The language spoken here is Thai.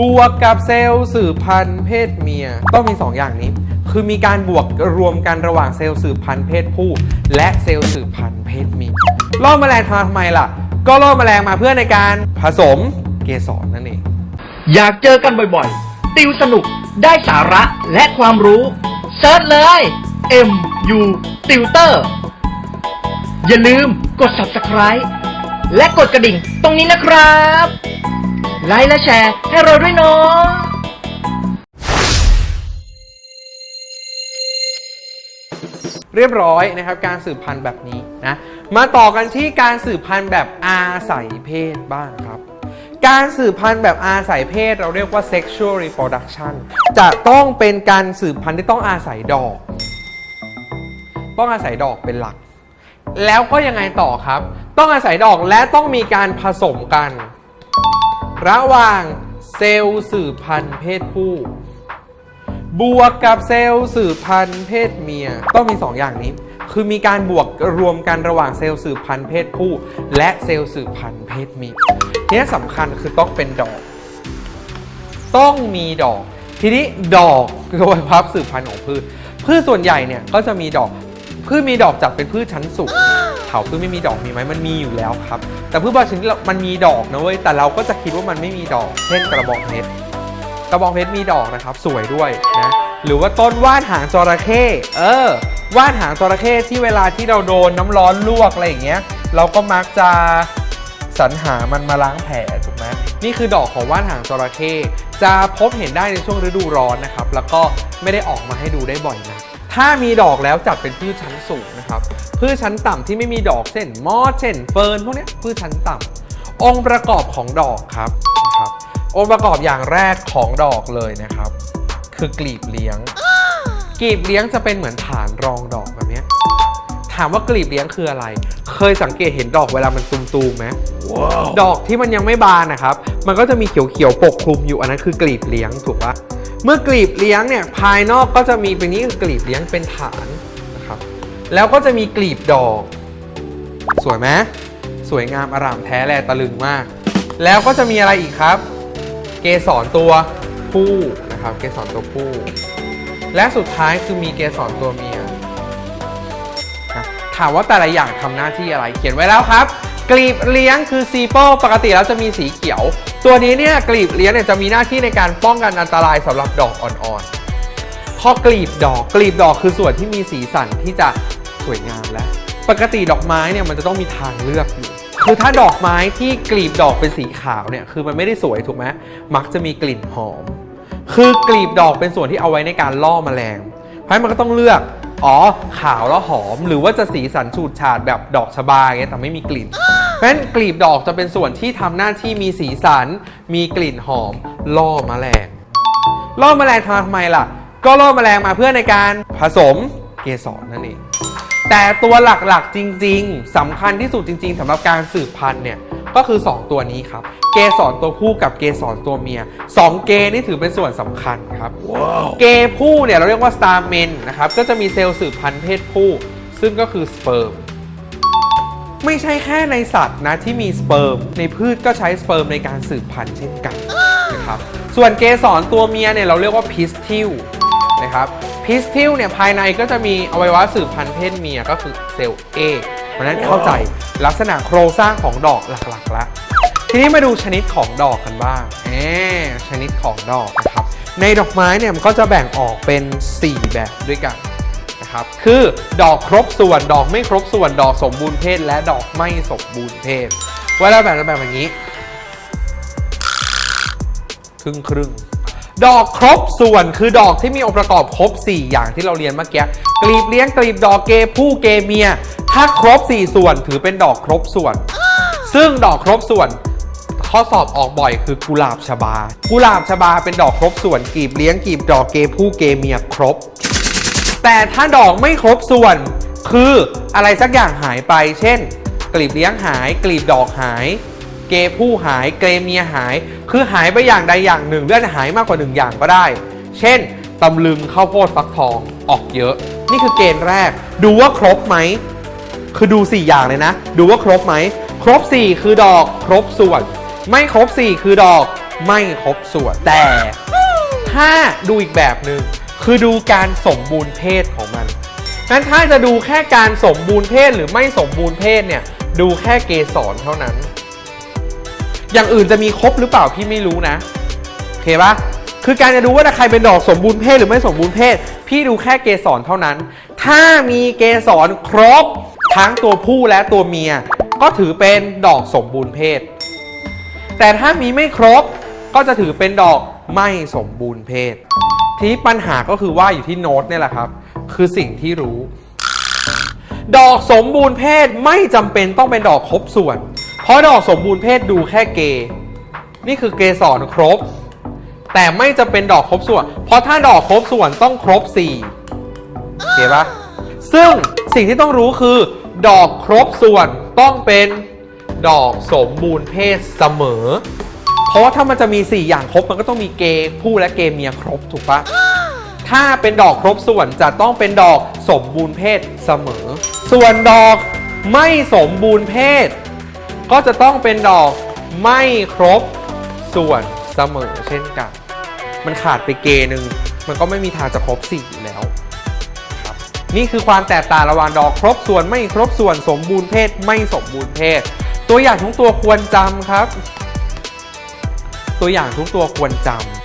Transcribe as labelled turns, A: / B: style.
A: บวกกับเซลล์สืบพันธุ์เพศเมีย ต้องมี2ออย่างนี้ คือมีการบวกรวมกันระหว่างเซลล์สืบพันธุ์เพศผู้ และเซลล์สืบพันธุ์เพศเมียล่อแมลงทำทำไมล่ะ ก็ล่อแมลงมาเพื่อในการผสมเกสรนั่นเอง
B: อยากเจอกันบ่อยๆ ติวสนุกได้สาระและความรู้เซิร์ชเลย M U Tutor อย่าลืมกด Subscribe และกดกระดิ่งตรงนี้นะครับ ไลค์และแชร์ให้เราด้วยเนาะ
A: เรียบร้อยนะครับการสืบพันธุ์แบบนี้นะมาต่อกันที่การสืบพันธุ์แบบอาศัยเพศบ้างครับ การสืบพันธุ์แบบอาศัยเพศเราเรียกว่า sexual reproduction จะต้องเป็นการสืบพันธุ์ที่ต้องอาศัยดอก ต้องอาศัยดอกเป็นหลัก แล้วก็ยังไงต่อครับ ต้องอาศัยดอกและต้องมีการผสมกัน ระหว่างเซลล์สืบพันธุ์เพศผู้ บวกกับเซลล์สืบพันธุ์เพศเมีย ต้องมี 2 อย่างนี้ คือมีการบวกรวมกันระหว่างเซลล์สืบพันธุ์เพศผู้ และเซลล์สืบพันธุ์เพศเมียทีนี้สำคัญคือต้องเป็นดอก ต้องมีดอก ทีนี้ดอกคือวัยพับสืบพันธุ์ของพืชพืชส่วนใหญ่เนี่ยก็จะมีดอกพืชมีดอกจากเป็นพืชชั้นสูง เถาพืชไม่มีดอกมีไหมมันมีอยู่แล้วครับ แต่พืชบางชนิดมันมีดอกนะเว้ยแต่เราก็จะคิดว่ามันไม่มีดอก เช่นกระบอกเพชรกระบองเพชรมีดอกนะครับ สวยด้วยนะหรือว่าต้นว่านหางจระเข้เออว่านหางจระเข้ที่เวลาที่เราโดนน้ำร้อนลวกอะไรอย่างเงี้ย เราก็มักจะสรรหามันมาล้างแผลถูกไหมนี่คือดอกของว่านหางจระเข้จะพบเห็นได้ในช่วงฤดูร้อนนะครับ แล้วก็ไม่ได้ออกมาให้ดูได้บ่อยนะ ถ้ามีดอกแล้วจัดเป็นพืชชั้นสูงนะครับ พืชชั้นต่ำที่ไม่มีดอกเช่นมอสเช่นเฟิร์นพวกเนี้ยพืชชั้นต่ำองค์ประกอบของดอกครับนะครับ องค์ประกอบอย่างแรกของดอกเลยนะครับ คือกลีบเลี้ยง กลีบเลี้ยงจะเป็นเหมือนฐานรองดอกแบบเนี้ยถามว่ากลีบเลี้ยงคืออะไร เคยสังเกตเห็นดอกเวลามันตูมๆไหมดอกที่มันยังไม่บานนะครับ มันก็จะมีเขียวๆปกคลุมอยู่อันนั้นคือกลีบเลี้ยงถูกปะ เมื่อกลีบเลี้ยงเนี่ยภายนอกก็จะมีเป็นนี้คือกลีบเลี้ยงเป็นฐานนะครับ แล้วก็จะมีกลีบดอก สวยไหมสวยงามอร่ามแท้แลตะลึงมาก แล้วก็จะมีอะไรอีกครับ เกสรตัวผู้นะครับ เกสรตัวผู้ และสุดท้ายคือมีเกสรตัวเมียถามว่าแต่ละอย่างทำหน้าที่อะไร เขียนไว้แล้วครับ กลีบเลี้ยงคือซีโป้ปกติแล้วจะมีสีเขียว ตัวนี้เนี่ยกลีบเลี้ยงเนี่ยจะมีหน้าที่ในการป้องกันอันตรายสำหรับดอกอ่อนๆพอกลีบดอกกลีบดอกคือส่วนที่มีสีสันที่จะสวยงามและ ปกติดอกไม้เนี่ยมันจะต้องมีทางเลือกอยู่คือถ้าดอกไม้ที่กลีบดอกเป็นสีขาวเนี่ยคือมันไม่ได้สวยถูกไหมมักจะมีกลิ่นหอม คือกลีบดอกเป็นส่วนที่เอาไว้ในการล่อแมลง เพราะมันก็ต้องเลือกอ๋อขาวแล้วหอม หรือว่าจะสีสันฉูดฉาดแบบดอกชบาอย่าเงี้ยแต่ไม่มีกลิ่น เพราะฉะนั้นกลีบดอกจะเป็นส่วนที่ทำหน้าที่มีสีสัน มีกลิ่นหอม ล่อแมลง ล่อแมลงทำทำไมล่ะ ก็ล่อแมลงมาเพื่อในการผสมเกสรนั่นเอง แต่ตัวหลักๆจริง ๆสำคัญที่สุดจริง ๆสำหรับการสืบพันธุ์เนี่ยก็คือ 2 ตัวนี้ครับ เกสรตัวผู้กับเกสรตัวเมีย 2 เกนี่ถือเป็นส่วนสำคัญครับเกผู้เนี่ยเราเรียกว่าสตาร์เมนนะครับ ก็จะมีเซลล์สืบพันธุ์เพศผู้ ซึ่งก็คือสเปิร์ม ไม่ใช่แค่ในสัตว์นะที่มีสเปิร์ม ในพืชก็ใช้สเปิร์มในการสืบพันธุ์เช่นกันนะครับส่วนเกสรตัวเมียเนี่ยเราเรียกว่าพิสทิลนะครับพิสทิลเนี่ยภายในก็จะมีอวัยวะสืบพันธุ์เพศเมียก็คือเซลล์เอเพราะนั้นเข้าใจลักษณะโครงสร้างของดอกหลักๆแล้วทีนี้มาดูชนิดของดอกกันบ้างแหมชนิดของดอกนะครับในดอกไม้เนี่ยมันก็จะแบ่งออกเป็น 4 แบบด้วยกัน นะครับ คือดอกครบส่วนดอกไม่ครบส่วนดอกสมบูรณ์เพศ และดอกไม่สมบูรณ์เพศเวลาแบ่งจะแบ่งแบบนี้ ครึ่งครึ่งดอกครบส่วนคือดอกที่มีองค์ประกอบครบ 4 อย่างที่เราเรียนเมื่อกี้กลีบเลี้ยงกลีบดอกเกผู้เกเมีย ถ้าครบ 4 ส่วนถือเป็นดอกครบส่วน ซึ่งดอกครบส่วนข้อสอบออกบ่อยคือกุหลาบชบา กุหลาบชบาเป็นดอกครบส่วนกลีบเลี้ยงกลีบดอกเกผู้เกเมียครบ แต่ถ้าดอกไม่ครบส่วน คืออะไรสักอย่างหายไป เช่น กลีบเลี้ยงหาย กลีบดอกหาย เกผู้หาย เกเมียหาย คือหายไปอย่างใดอย่างหนึ่งเลื่อนหายมากกว่าหนึ่งอย่างก็ได้ เช่นตำลึงข้าวโพดฟักทองออกเยอะ นี่คือเกณฑ์แรก ดูว่าครบไหม คือดู 4 อย่างเลยนะ ดูว่าครบไหม ครบ 4 คือดอกครบส่วน ไม่ครบ 4 คือดอก ไม่ครบส่วนแต่ถ้าดูอีกแบบหนึ่ง คือดูการสมบูรณ์เพศของมันงั้นถ้าจะดูแค่การสมบูรณ์เพศหรือไม่สมบูรณ์เพศเนี่ย ดูแค่เกสรเท่านั้น อย่างอื่นจะมีครบหรือเปล่าพี่ไม่รู้นะโอเคปะคือการจะดูว่าใครเป็นดอกสมบูรณ์เพศหรือไม่สมบูรณ์เพศ พี่ดูแค่เกสรเท่านั้น ถ้ามีเกสรครบทั้งตัวผู้และตัวเมีย ก็ถือเป็นดอกสมบูรณ์เพศ แต่ถ้ามีไม่ครบก็จะถือเป็นดอกไม่สมบูรณ์เพศ ทีนี้ปัญหาก็คือว่าอยู่ที่โน้ตเนี่ยแหละครับ คือสิ่งที่รู้ ดอกสมบูรณ์เพศไม่จำเป็นต้องเป็นดอกครบส่วน เพราะดอกสมบูรณ์เพศดูแค่เกย์นี่คือเกสรครบ แต่ไม่จะเป็นดอกครบส่วน เพราะถ้าดอกครบส่วนต้องครบ4โอเคปะซึ่งสิ่งที่ต้องรู้คือ ดอกครบส่วนต้องเป็นดอกสมบูรณ์เพศเสมอ เพราะว่าถ้ามันจะมี 4 อย่างครบมันก็ต้องมีเกย์ผู้และเกย์เมียครบถูกปะถ้าเป็นดอกครบส่วนจะต้องเป็นดอกสมบูรณ์เพศเสมอ ส่วนดอกไม่สมบูรณ์เพศ ก็จะต้องเป็นดอกไม่ครบส่วนเสมอเช่นกัน มันขาดไปเกย์หนึ่งมันก็ไม่มีทางจะครบสี่อยู่แล้วครับนี่คือความแตกต่างระหว่างดอกครบส่วนไม่ครบส่วนสมบูรณ์เพศไม่สมบูรณ์เพศ ตัวอย่างทุกตัวควรจำครับ ตัวอย่างทุกตัวควรจำ